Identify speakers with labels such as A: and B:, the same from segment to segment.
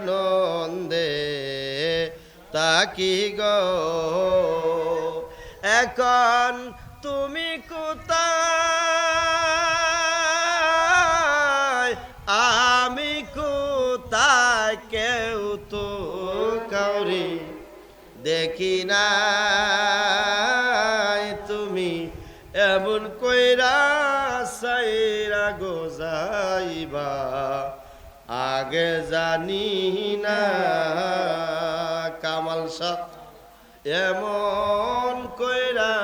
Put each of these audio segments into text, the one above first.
A: আনন্দে তাকি গো। এখন তুমি কোথায়? আমি কোথায়? কেউ তো কাউরি দেখি না তুমি এমন কইরা সাইরা গো যাইবা। আগে জানি না, কামাল শাহ, এমন কইরা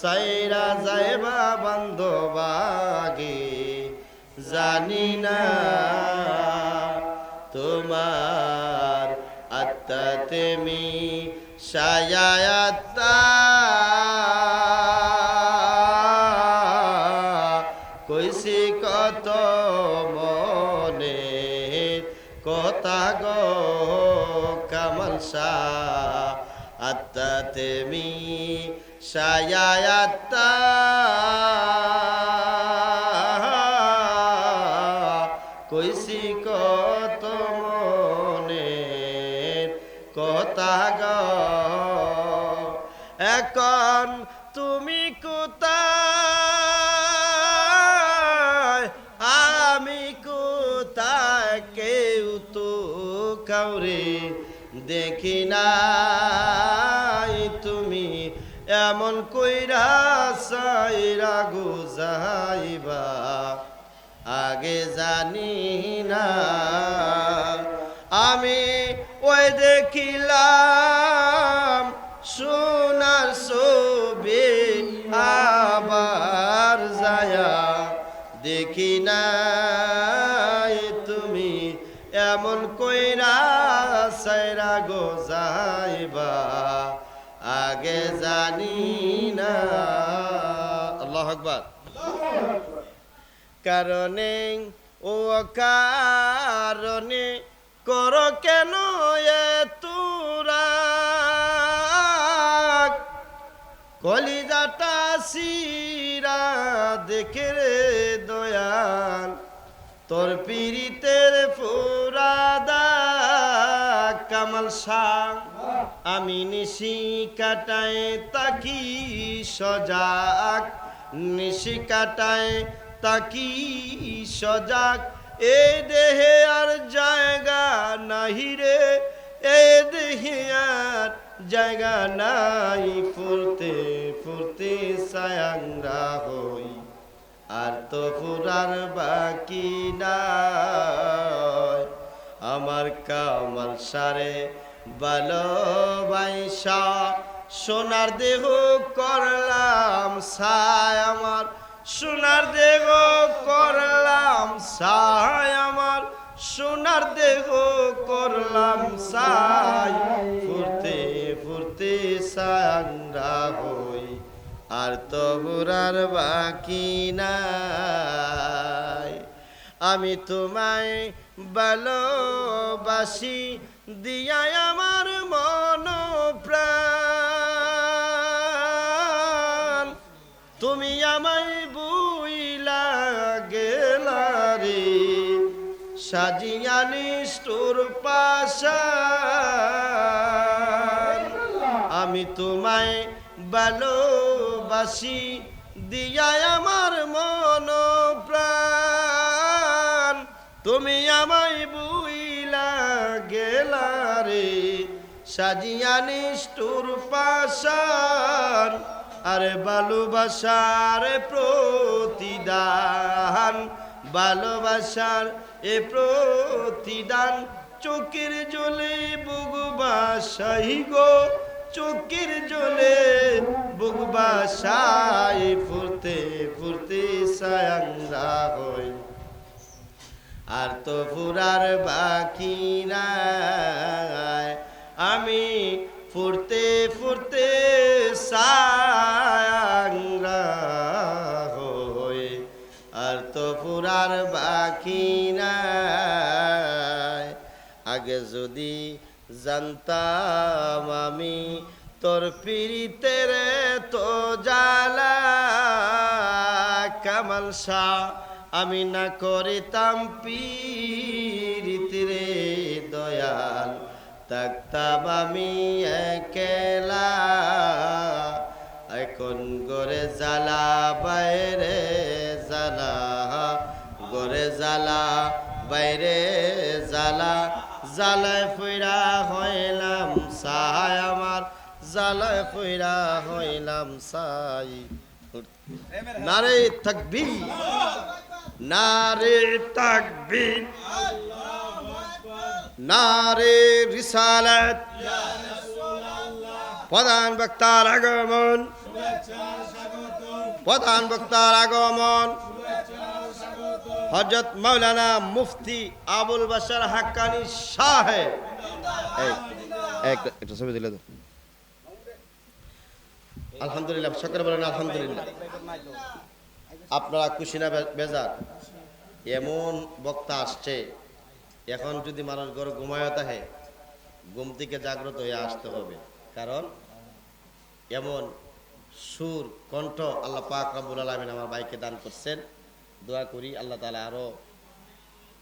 A: সাইরা যাইবা বান্ধবাগে জানি না তোমার আত্মা তেমি সায়াত্তা কথা গো শাহ। আত্মা তেমি কইছি কত মনে কাউরে দেখি নাই তুমি এমন কইরা সাইরা যাইবা। আগে জানি না আমি ওই দেখিলাম সাইরা গো যাইবা, আগে জানি না। আল্লাহ আকবার। কারণে, ও কারণে কর কেন এ তুরা? কলিজাটা সিরা দেখে রে দয়াল, তোর পীড়িতের ফুরাদা কামাল শাহ, আমি নিশি কাটায় তাকি সজাগ, নিশি কাটায় তাকি সজাগ। এ দেহে আর জায়গা নাহি রে, এ দেহে আর জায়গা নাই। ফুরতে ফুরতে সায়াংরা হই, আর তো ফুরার বাকি নাই। আমার কামাল সারে ভালোবাসা সোনার দেহ করলাম সায় আমার, সোনার দেহ করলাম সায় আমার, সোনার দেহ করলাম সাই ফুরতে ফুরতে সাংরা হই আর তো বুড়ার বাকি নাই। আমি তোমায় ভালোবাসি, দিয়াই আমার মন প্রাণ তুমি আমায় বুইলা গেলারে, সাজিয়া নিষ্ঠুর পাশান। আমি তোমায় ভালোবাসি, দিয়াই আমার মন প্রাণ তুমি আমায় বুইলা গেলারে সাজিয়া নিষ্ঠুর পাশান আরে ভালোবাসার প্রতিদান, ভালোবাসার এ প্রতিদান। চোখের জলে বুগবাসাই গো, চোখের জলে বুগবাসাই ফুরতে ফুরতে সায়াংরা হই। আর তো ফুরার বাকি আমি ফুরতে ফুরতে সাংরা আর তো ফুরার বাকি আগে যদি জানতাম আমি তোর পিড়িতের তো জালা কামাল শাহ আমি না করিতাম পীড়িত দয়াল, থাকতাম আমি একেলা। এখন গরে জ্বালা, বাইরে জ্বালা গরে জ্বালা, বাইরে জ্বালা। জ্বালায় ফইরা হইলাম সাই আমার, জ্বালায় ফইরা হইলাম সাই নারে থাকবি নারে থাকবি নারে রিসালাত। প্রধান বক্তার আগমন। প্রধান বক্তার আগমন। হজরত মৌলানা মুফতি আবুল বাশার হাক্কানি সাহেব একটা ছবি দিলে তো আলহামদুলিল্লাহ সকলে বলেন আলহামদুলিল্লাহ। আপনারা খুশি না বেজার। এমন বক্তা আসছে, এখন যদি মানুষ ঘর ঘুমায় থাকে, ঘুম থেকে জাগ্রত হয়ে আসতে হবে। কারণ এমন সুর, কণ্ঠ আল্লাহ পাক রাব্বুল আলামিন আমার ভাইকে দান করছেন। দোয়া করি আল্লাহ তালা আরও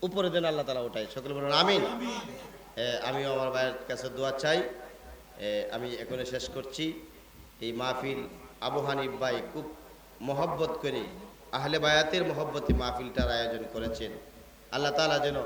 A: উপরে দেন আল্লাহ তালা ওটাই সকলে বলুন, আমিন। আমিও আমার ভাইয়ের কাছে দোয়া চাই। আমি এখানে শেষ করছি। এই মাহফিল আবু ভাই খুব মহব্বত করে আহলে বায়াতের মহব্বতী মাহফিলটার আয়োজন করেছেন। আল্লাহ তালা যেন